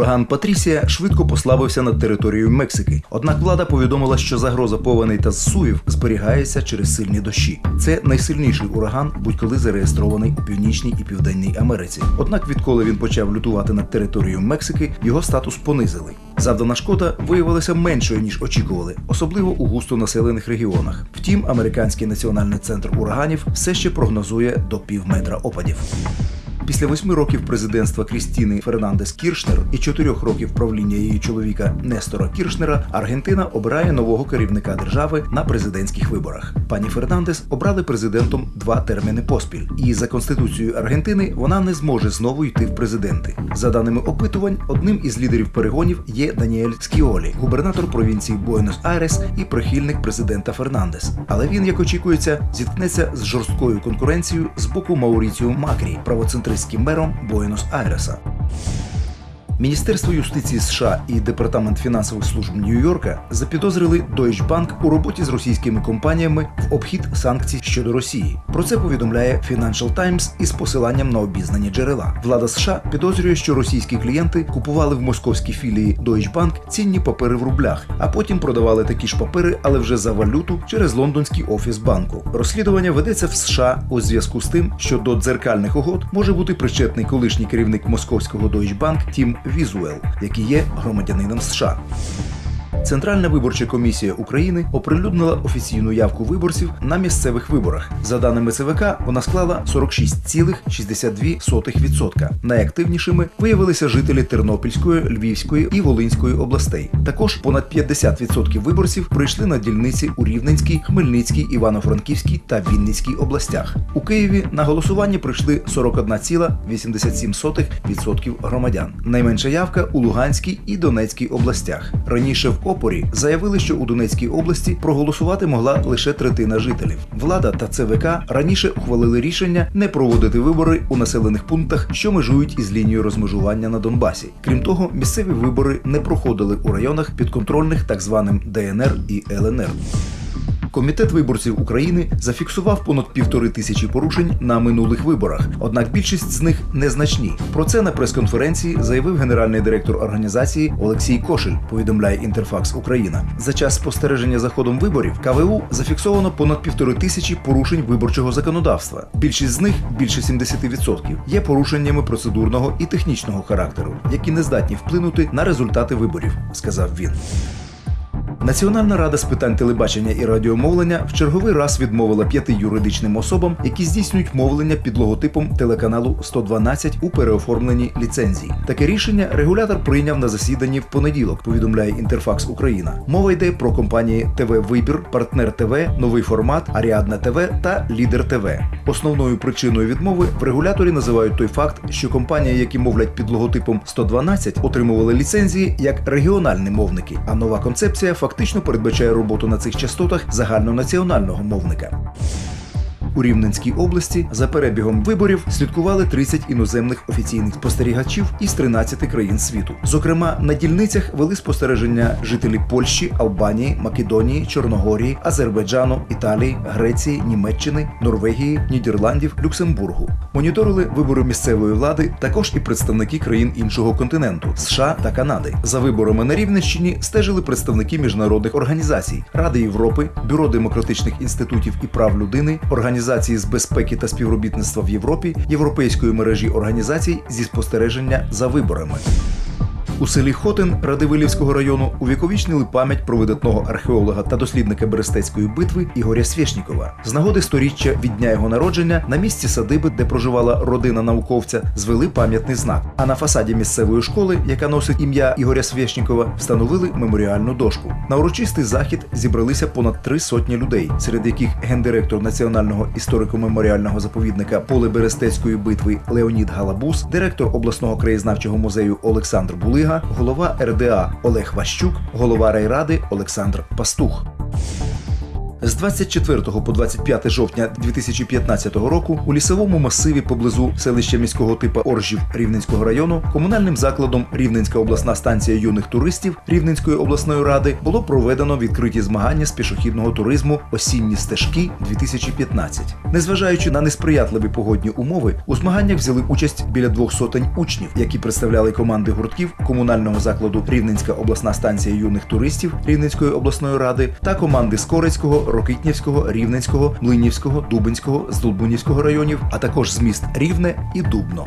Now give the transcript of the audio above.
Ураган Патрісія швидко послабився над територією Мексики. Однак влада повідомила, що загроза повеней та зсувів зберігається через сильні дощі. Це найсильніший ураган, будь-коли зареєстрований у північній і південній Америці. Однак, відколи він почав лютувати над територією Мексики, його статус понизили. Завдана шкода виявилася меншою ніж очікували, особливо у густонаселених регіонах. Втім, американський національний центр ураганів все ще прогнозує до півметра опадів. Після восьми років президентства Крістіни Фернандес Кіршнер і чотирьох років правління її чоловіка Нестора Кіршнера Аргентина обирає нового керівника держави на президентських виборах. Пані Фернандес обрали президентом два терміни поспіль, і за конституцією Аргентини вона не зможе знову йти в президенти. За даними опитувань, одним із лідерів перегонів є Даніель Скіолі, губернатор провінції Буенос-Айрес і прихильник президента Фернандес. Але він, як очікується, зіткнеться з жорсткою конкуренцією з боку Мауріціо Макрі, правоцентристським мером Буенос-Айреса. Міністерство юстиції США і Департамент фінансових служб Нью-Йорка запідозрили Deutsche Bank у роботі з російськими компаніями в обхід санкцій щодо Росії. Про це повідомляє Financial Times із посиланням на обізнані джерела. Влада США підозрює, що російські клієнти купували в московській філії Deutsche Bank цінні папери в рублях, а потім продавали такі ж папери, але вже за валюту через лондонський офіс банку. Розслідування ведеться в США у зв'язку з тим, що до дзеркальних угод може бути причетний колишній керівник московського Deutsche Bank Тім Візуел, який є громадянином США. Центральна виборча комісія України оприлюднила офіційну явку виборців на місцевих виборах. За даними ЦВК, вона склала 46,62%. Найактивнішими виявилися жителі Тернопільської, Львівської і Волинської областей. Також понад 50% виборців прийшли на дільниці у Рівненській, Хмельницькій, Івано-Франківській та Вінницькій областях. У Києві на голосування прийшли 41,87% громадян. Найменша явка у Луганській і Донецькій областях. Раніше в опорі заявили, що у Донецькій області проголосувати могла лише третина жителів. Влада та ЦВК раніше ухвалили рішення не проводити вибори у населених пунктах, що межують із лінією розмежування на Донбасі. Крім того, місцеві вибори не проходили у районах підконтрольних так званим ДНР і ЛНР. Комітет виборців України зафіксував понад півтори тисячі порушень на минулих виборах, однак більшість з них незначні. Про це на прес-конференції заявив генеральний директор організації Олексій Кошель. Повідомляє Інтерфакс Україна. За час спостереження за ходом виборів КВУ зафіксовано понад півтори тисячі порушень виборчого законодавства. Більшість з них більше 70%, є порушеннями процедурного і технічного характеру, які не здатні вплинути на результати виборів, сказав він. Національна рада з питань телебачення і радіомовлення в черговий раз відмовила п'яти юридичним особам, які здійснюють мовлення під логотипом телеканалу 112 у переоформленні ліцензії. Таке рішення регулятор прийняв на засіданні в понеділок. Повідомляє Інтерфакс Україна. Мова йде про компанії ТВ Вибір, Партнер ТВ, Новий формат, Аріадна ТВ та Лідер ТВ. Основною причиною відмови в регуляторі називають той факт, що компанії, які мовлять під логотипом 112, отримували ліцензії як регіональні мовники, а нова концепція фактично передбачає роботу на цих частотах загальнонаціонального мовника. У Рівненській області за перебігом виборів слідкували 30 іноземних офіційних спостерігачів із 13 країн світу. Зокрема, на дільницях вели спостереження жителі Польщі, Албанії, Македонії, Чорногорії, Азербайджану, Італії, Греції, Німеччини, Норвегії, Нідерландів, Люксембургу. Моніторили вибори місцевої влади також і представники країн іншого континенту США та Канади. За виборами на Рівненщині стежили представники міжнародних організацій Ради Європи, Бюро демократичних інститутів і прав людини, організації з безпеки та співробітництва в Європі, Європейської мережі організацій зі спостереження за виборами. У селі Хотин Радивилівського району увіковічнили пам'ять про видатного археолога та дослідника Берестецької битви Ігоря Свєшнікова. З нагоди сторіччя від дня його народження на місці садиби, де проживала родина науковця, звели пам'ятний знак. А на фасаді місцевої школи, яка носить ім'я Ігоря Свєшнікова, встановили меморіальну дошку. На урочистий захід зібралися понад три сотні людей, серед яких гендиректор національного історико-меморіального заповідника Поле Берестецької битви Леонід Галабус, директор обласного краєзнавчого музею Олександр Булига, голова РДА Олег Ващук, голова райради Олександр Пастух. З 24 по 25 жовтня 2015 року у лісовому масиві поблизу селища міського типу Оржів Рівненського району комунальним закладом Рівненська обласна станція юних туристів Рівненської обласної ради було проведено відкриті змагання з пішохідного туризму Осінні стежки 2015. Незважаючи на несприятливі погодні умови, у змаганнях взяли участь біля двох сотень учнів, які представляли команди гуртків комунального закладу Рівненська обласна станція юних туристів Рівненської обласної ради та команди Скорицького, Рокитнівського, Рівненського, Млинівського, Дубинського, Здолбунівського районів, а також з міст Рівне і Дубно.